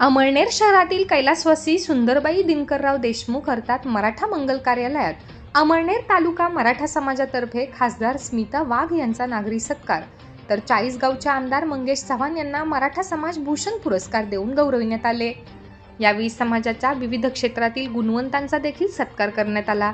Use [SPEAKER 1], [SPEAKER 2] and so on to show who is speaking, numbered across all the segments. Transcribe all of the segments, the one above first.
[SPEAKER 1] अमळनेर शहरातील कैलासवासी सुंदरबाई दिनकरराव देशमुख अर्थात मराठा मंगल कार्यालयात अमळनेर तालुका मराठा समाजातर्फे खासदार स्मिता वाघ यांचा नागरी सत्कार. तर चाळीसगावचे आमदार मंगेश चव्हाण यांना मराठा समाज भूषण पुरस्कार देऊन गौरविण्यात आले. यावेळी समाजाच्या विविध क्षेत्रातील गुणवंतांचा देखील सत्कार करण्यात आला.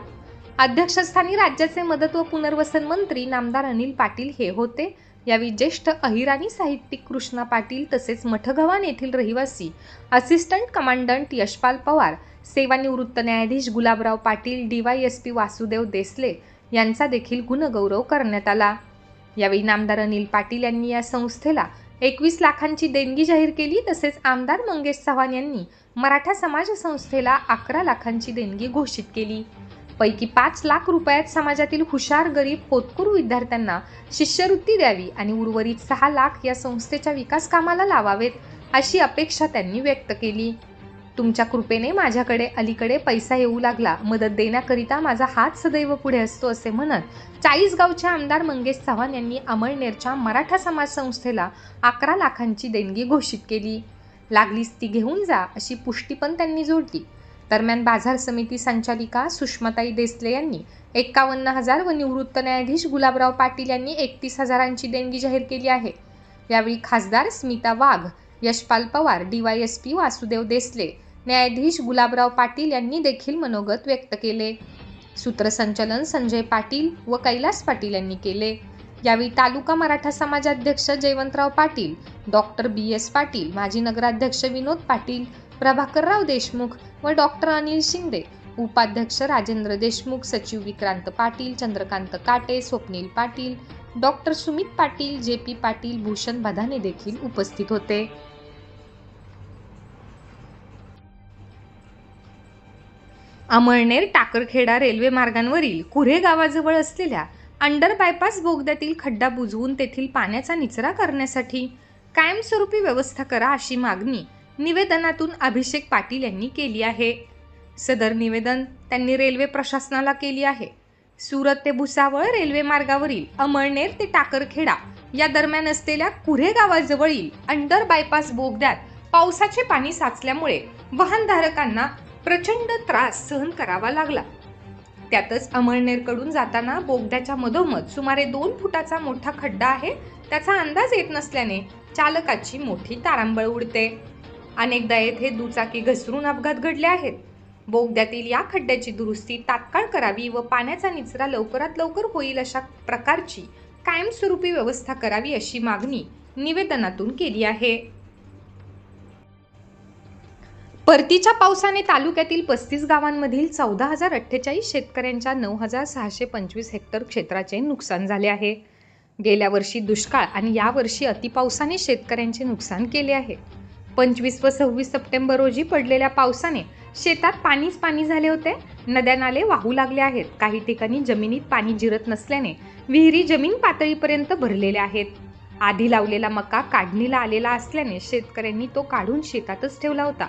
[SPEAKER 1] अध्यक्षस्थानी राज्याचे मदत व पुनर्वसन मंत्री नामदार अनिल पाटील हे होते. यावेळी ज्येष्ठ अहिराणी साहित्यिक कृष्णा पाटील तसेच मठगव्हाण येथील रहिवासी असिस्टंट कमांडंट यशपाल पवार सेवानिवृत्त न्यायाधीश गुलाबराव पाटील डीवायएसपी वासुदेव देसले यांचा देखील गुणगौरव करण्यात आला. यावेळी नामदार अनिल पाटील यांनी या संस्थेला एकवीस लाखांची देणगी जाहीर केली. तसेच आमदार मंगेश चव्हाण यांनी मराठा समाज संस्थेला अकरा लाखांची देणगी घोषित केली. पैकी पाच लाख रुपयात समाजातील हुशार गरीब होतकरू विद्यार्थ्यांना शिष्यवृत्ती द्यावी आणि उर्वरित सहा लाख या संस्थेच्या विकास कामाला लावावेत अशी अपेक्षा त्यांनी व्यक्त केली. तुमच्या कृपेने माझ्याकडे अलीकडे पैसा येऊ लागला. मदत देण्याकरिता माझा हात सदैव पुढे असतो असे म्हणत चाळीसगावचे आमदार मंगेश चव्हाण यांनी अमळनेरच्या मराठा समाज संस्थेला अकरा लाखांची देणगी घोषित केली. लागलीच ती घेऊन जा अशी पुष्टी पण त्यांनी जोडली. दरम्यान बाजार समिती संचालिका सुषमाताई देसले यांनी एक्कावन्न हजार व निवृत्त न्यायाधीश गुलाबराव पाटील यांनी एकतीस हजारांची देणगी जाहीर केली आहे. यावेळी खासदार स्मिता वाघ यशपाल पवार डीवायएसपी वासुदेव देसले न्यायाधीश गुलाबराव पाटील यांनी देखील मनोगत व्यक्त केले. सूत्रसंचालन संजय पाटील व कैलास पाटील यांनी केले. यावेळी तालुका Maratha समाजाध्यक्ष Jaywantrao Patil doctor B S Patil माजी नगराध्यक्ष विनोद पाटील प्रभाकरराव देशमुख व डॉक्टर अनिल शिंदे उपाध्यक्ष राजेंद्र देशमुख सचिव Vikrant Patil Chandrakant Kate Swapnil Patil doctor Sumit Patil J P Patil Bhushan बधाने देखील उपस्थित होते. अमळनेर टाकरखेडा रेल्वे मार्गांवरील कुऱ्हे गावाजवळ असलेल्या अंडर बायपास बोगद्यातील खड्डा बुजवून तेथील पाण्याचा निचरा करण्यासाठी कायमस्वरूपी व्यवस्था करा अशी मागणी निवेदनातून अभिषेक पाटील यांनी केली आहे. सदर निवेदन त्यांनी रेल्वे प्रशासनाला केली आहे. सुरत ते भुसावळ रेल्वे मार्गावरील अमळनेर ते टाकरखेडा या दरम्यान असलेल्या कुरे गावाजवळील अंडर बायपास बोगद्यात पावसाचे पाणी साचल्यामुळे वाहनधारकांना प्रचंड त्रास सहन करावा लागला. त्यातच अमळनेरकडून जाताना बोगद्याच्या मधोमध सुमारे दोन फुटाचा मोठा खड्डा आहे. त्याचा अंदाज येत नसल्याने चालकाची मोठी तारांबळ उडते. अनेकदा येथे दुचाकी घसरून अपघात घडले आहेत. बोगद्यातील या खड्ड्याची दुरुस्ती तात्काळ करावी व पाण्याचा निचरा लवकरात लवकर होईल अशा प्रकारची कायमस्वरूपी व्यवस्था करावी अशी मागणी निवेदनातून केली आहे. परतीच्या पावसाने तालुक्यातील पस्तीस गावांमधील चौदा हजार अठ्ठेचाळीस शेतकऱ्यांच्या नऊ हजार सहाशे पंचवीस हेक्टर क्षेत्राचे नुकसान झाले आहे. गेल्या वर्षी दुष्काळ आणि यावर्षी अतिपावसाने शेतकऱ्यांचे नुकसान केले आहे. पंचवीस व सव्वीस सप्टेंबर रोजी पडलेल्या पावसाने शेतात पाणीच पाणी झाले होते. नद्या नाले वाहू लागले आहेत. काही ठिकाणी जमिनीत पाणी जिरत नसल्याने विहिरी जमीन पातळीपर्यंत भरलेल्या आहेत. आधी लावलेला मका काढणीला आलेला असल्याने शेतकऱ्यांनी तो काढून शेतातच ठेवला होता.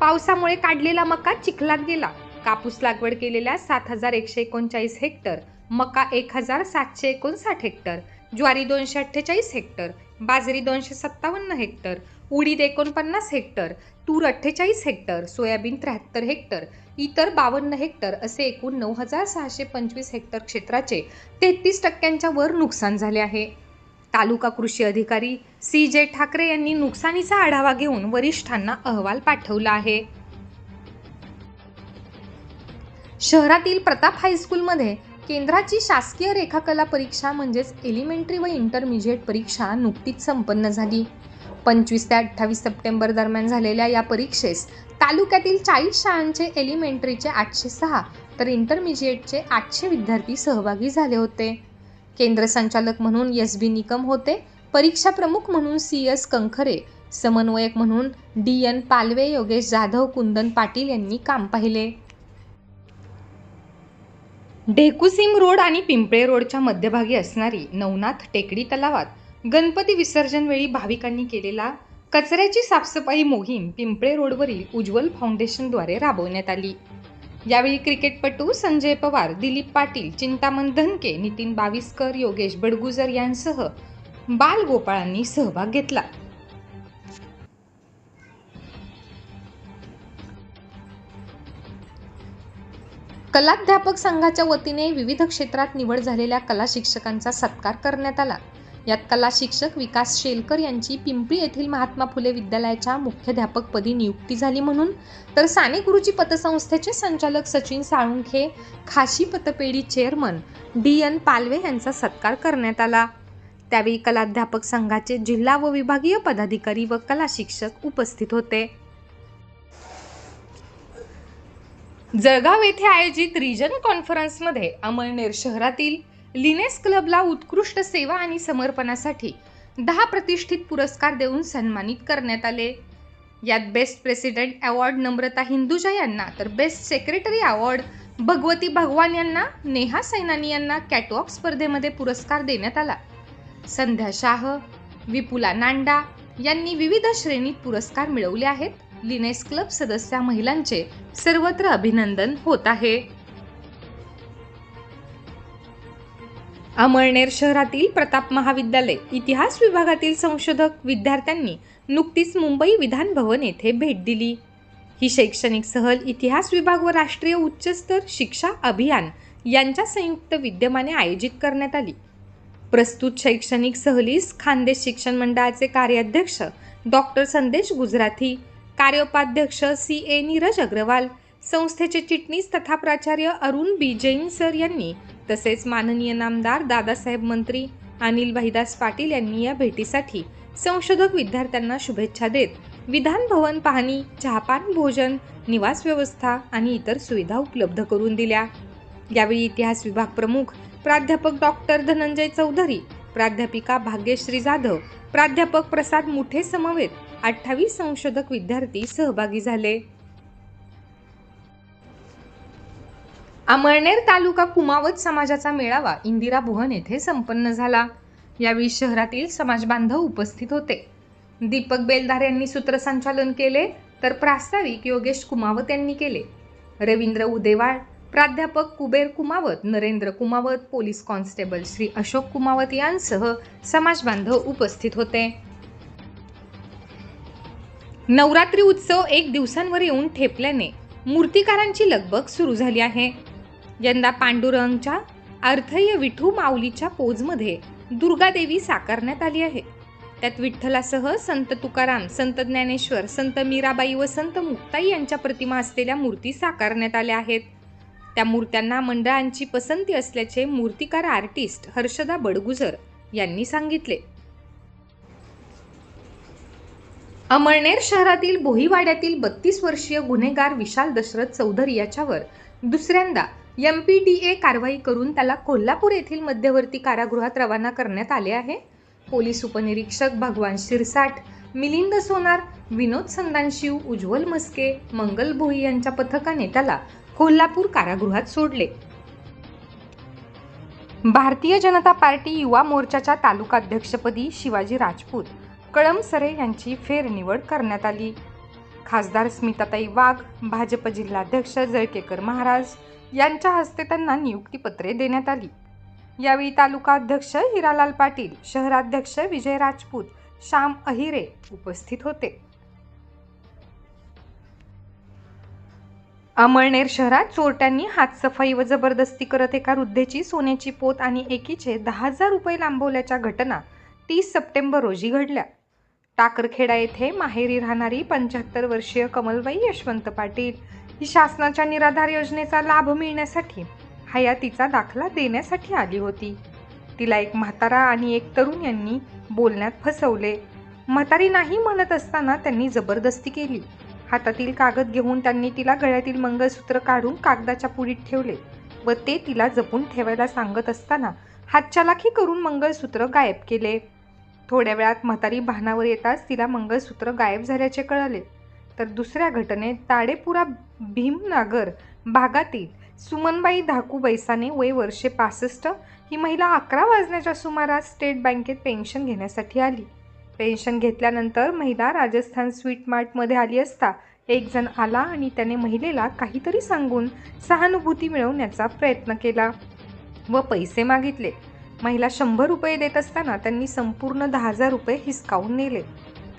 [SPEAKER 1] पावसामुळे काढलेला मका चिखलात गेला. कापूस लागवड केलेल्या सात हजार एकशे एकोणचाळीस हेक्टर मका एक हजार सातशे एकोणसाठ हेक्टर ज्वारी दोनशे अठ्ठेचाळीस हेक्टर बाजरी दोनशे सत्तावन्न हेक्टर उडीद एकोणपन्नास हेक्टर तूर अठ्ठेचाळीस हेक्टर सोयाबीन त्र्याहत्तर हेक्टर इतर बावन्न हेक्टर असे एकूण नऊ हजार सहाशे पंचवीस हेक्टर क्षेत्राचे तेहतीस टक्क्यांच्या वर नुकसान झाले आहे. तालुका कृषी अधिकारी सी जे ठाकरे यांनी नुकसानीचा आढावा घेऊन वरिष्ठांना अहवाल पाठवला आहे. शहरातील प्रताप हायस्कूलमध्ये केंद्राची शासकीय रेखाकला परीक्षा म्हणजेच एलिमेंटरी व इंटरमिजिएट परीक्षा नुकतीच संपन्न झाली. पंचवीस ते अठ्ठावीस सप्टेंबर दरम्यान झालेल्या या परीक्षेस तालुक्यातील चाळीस शाळांचे एलिमेंटरीचे आठशे सहा तर इंटरमिजिएटचे आठशे विद्यार्थी सहभागी झाले होते. केंद्र संचालक म्हणून एस बी निकम होते परीक्षा प्रमुख म्हणून सी एस कंखरे समन्वयक म्हणून डी एन पालवे योगेश जाधव कुंदन पाटील यांनी काम पाहिले. ढेकुसिम रोड आणि पिंपळे रोडच्या मध्यभागी असणारी नवनाथ टेकडी तलावात गणपती विसर्जनवेळी भाविकांनी केलेला कचऱ्याची साफसफाई मोहीम पिंपळे रोडवरील उज्ज्वल फाउंडेशनद्वारे राबवण्यात आली. यावेळी क्रिकेटपटू संजय पवार दिलीप पाटील चिंतामन धनके नितीन बाविस्कर योगेश बडगुजर यांसह बालगोपाळांनी सहभाग घेतला. कलाध्यापक संघाच्या वतीने विविध क्षेत्रात निवड झालेल्या कला शिक्षकांचा सत्कार करण्यात आला. यात कला शिक्षक विकास शेलकर यांची पिंपरी येथील महात्मा फुले विद्यालयाच्या मुख्याध्यापकपदी नियुक्ती झाली म्हणून. तर साने गुरुजी पतसंस्थेचे संचालक सचिन साळुंखे खाशी पतपेढी चेअरमन डी एन पालवे यांचा सत्कार करण्यात आला. त्यावेळी कलाध्यापक संघाचे जिल्हा व विभागीय पदाधिकारी व कला शिक्षक उपस्थित होते. जळगाव येथे आयोजित रिजन कॉन्फरन्समध्ये अमळनेर शहरातील लिनेस क्लबला उत्कृष्ट सेवा आणि समर्पणासाठी दहा प्रतिष्ठित पुरस्कार देऊन सन्मानित करण्यात आले. यात best president award Namrata Hinduja यांना तर बेस्ट सेक्रेटरी अवॉर्ड भगवती भगवान यांना नेहा सैनानी यांना कॅटवॉक स्पर्धेमध्ये पुरस्कार देण्यात आला. संध्या शाह विपुला नांडा यांनी विविध श्रेणीत पुरस्कार मिळवले आहेत. लिनेस क्लब सदस्या महिलांचे सर्वत्र अभिनंदन होत आहे. अमळनेर शहरातील प्रताप महाविद्यालय इतिहास विभागातील संशोधक विद्यार्थ्यांनी नुकतीच मुंबई विधान भवन येथे भेट दिली. ही शैक्षणिक सहल इतिहास विभाग व राष्ट्रीय उच्चस्तर शिक्षा अभियान यांच्या संयुक्त विद्यमाने आयोजित करण्यात आली. प्रस्तुत शैक्षणिक सहलीस खानदेश शिक्षण मंडळाचे कार्याध्यक्ष डॉक्टर संदेश गुजराथी कार्योपाध्यक्ष सी ए नीरज अग्रवाल संस्थेचे चिटणीस तथा प्राचार्य अरुण बी. जैन सर यांनी तसेच माननीय नामदार दादासाहेब मंत्री अनिल भाईदास पाटील यांनी या भेटीसाठी संशोधक विद्यार्थ्यांना शुभेच्छा देत विधान भवन पाहणी चहापान भोजन निवास व्यवस्था आणि इतर सुविधा उपलब्ध करून दिल्या. यावेळी इतिहास विभाग प्रमुख प्राध्यापक डॉक्टर धनंजय चौधरी प्राध्यापिका भाग्यश्री जाधव प्राध्यापक प्रसाद मुठे समवेत अठ्ठावीस संशोधक विद्यार्थी सहभागी झाले. अमळनेर तालुका कुमावत समाजाचा मेळावा इंदिरा भुवन येथे संपन्न झाला. यावेळी शहरातील समाजबांधव उपस्थित होते. दीपक बेलदार यांनी सूत्रसंचालन केले तर प्रास्ताविक योगेश कुमावत यांनी केले. रवींद्र उदेवाळ प्राध्यापक कुबेर कुमावत नरेंद्र कुमावत पोलीस कॉन्स्टेबल श्री अशोक कुमावत यांसह समाजबांधव उपस्थित होते. नवरात्री उत्सव एक दिवसांवर येऊन ठेपल्याने मूर्तिकारांची लगबग सुरू झाली आहे. यंदा पांडुरंगच्या अर्थय विठू माऊलीच्या पोजमध्ये दुर्गादेवी साकारण्यात आली आहे. त्यात विठ्ठलासह संत तुकाराम संत ज्ञानेश्वर संत मीराबाई व संत मुक्ताई यांच्या प्रतिमा असलेल्या मूर्ती साकारण्यात आल्या आहेत. त्या मूर्त्यांना मंडळांची पसंती असल्याचे मूर्तिकार आर्टिस्ट हर्षदा बडगुजर यांनी सांगितले. अमळनेर शहरातील बोहीवाड्यातील बत्तीस वर्षीय गुन्हेगार विशाल दशरथ चौधरी याच्यावर दुसऱ्यांदा एम पी डी ए कारवाई करून त्याला कोल्हापूर येथील मध्यवर्ती कारागृहात रवाना करण्यात आले आहे. पोलीस उपनिरीक्षक भगवान शिरसाट मिलिंद सोनार विनोद संदानशिव उज्ज्वल मस्के मंगल भोई यांच्या पथकाने त्याला कोल्हापूर कारागृहात सोडले. भारतीय जनता पार्टी युवा मोर्चाच्या तालुकाध्यक्षपदी शिवाजी राजपूत कळमसरे यांची फेरनिवड करण्यात आली. खासदार स्मिताताई वाघ भाजप जिल्हाध्यक्ष जळकेकर महाराज यांच्या हस्ते त्यांना नियुक्तीपत्रे देण्यात आली. यावेळी तालुका अध्यक्ष हिरालाल पाटील शहराध्यक्ष विजय राजपूत श्याम अहिरे उपस्थित होते. अमळनेर शहरात चोरट्यांनी हातसफाई व जबरदस्ती करत एका वृद्धेची सोन्याची पोत आणि एकीचे दहा हजार रुपये लांबवल्याच्या घटना तीस सप्टेंबर रोजी घडल्या. टाकरखेडा येथे माहेरी राहणारी पंच्याहत्तर वर्षीय कमलबाई यशवंत पाटील ही शासनाच्या निराधार योजनेचा लाभ मिळण्यासाठी हयातीचा दाखला देण्यासाठी आली होती. तिला एक म्हातारा आणि एक तरुण यांनी बोलण्यात फसवले. म्हातारी नाही म्हणत असताना त्यांनी जबरदस्ती केली. हातातील कागद घेऊन त्यांनी तिला गळ्यातील मंगळसूत्र काढून कागदाच्या पुडीत ठेवले व ते तिला जपून ठेवायला सांगत असताना हातचालाखी करून मंगळसूत्र गायब केले. थोड्या वेळात म्हातारी भानावर येताच तिला मंगळसूत्र गायब झाल्याचे कळले. तर दुसऱ्या घटनेत ताडेपुरा भीमनागर भागातील सुमनबाई धाकू बैसाने वय वर्षे पासष्ट ही महिला अकरा वाजण्याच्या सुमारास स्टेट बँकेत पेन्शन घेण्यासाठी आली. पेन्शन घेतल्यानंतर महिला राजस्थान स्वीट मार्टमध्ये आली असता एक जण आला आणि त्याने महिलेला काहीतरी सांगून सहानुभूती मिळवण्याचा प्रयत्न केला व पैसे मागितले. महिला शंभर रुपये देत असताना त्यांनी संपूर्ण दहा हजार रुपये हिसकावून नेले.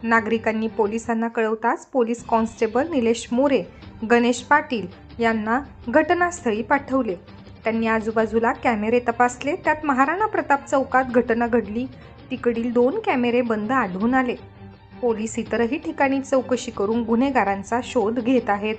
[SPEAKER 1] नागरिकांनी पोलिसांना कळवताच पोलीस कॉन्स्टेबल निलेश मोरे गणेश पाटील यांना घटनास्थळी पाठवले. त्यांनी आजूबाजूला कॅमेरे तपासले. त्यात महाराणा प्रताप चौकात घटना घडली. तिकडील दोन कॅमेरे बंद आढळून आले. पोलीस इतरही ठिकाणी चौकशी करून गुन्हेगारांचा शोध घेत आहेत.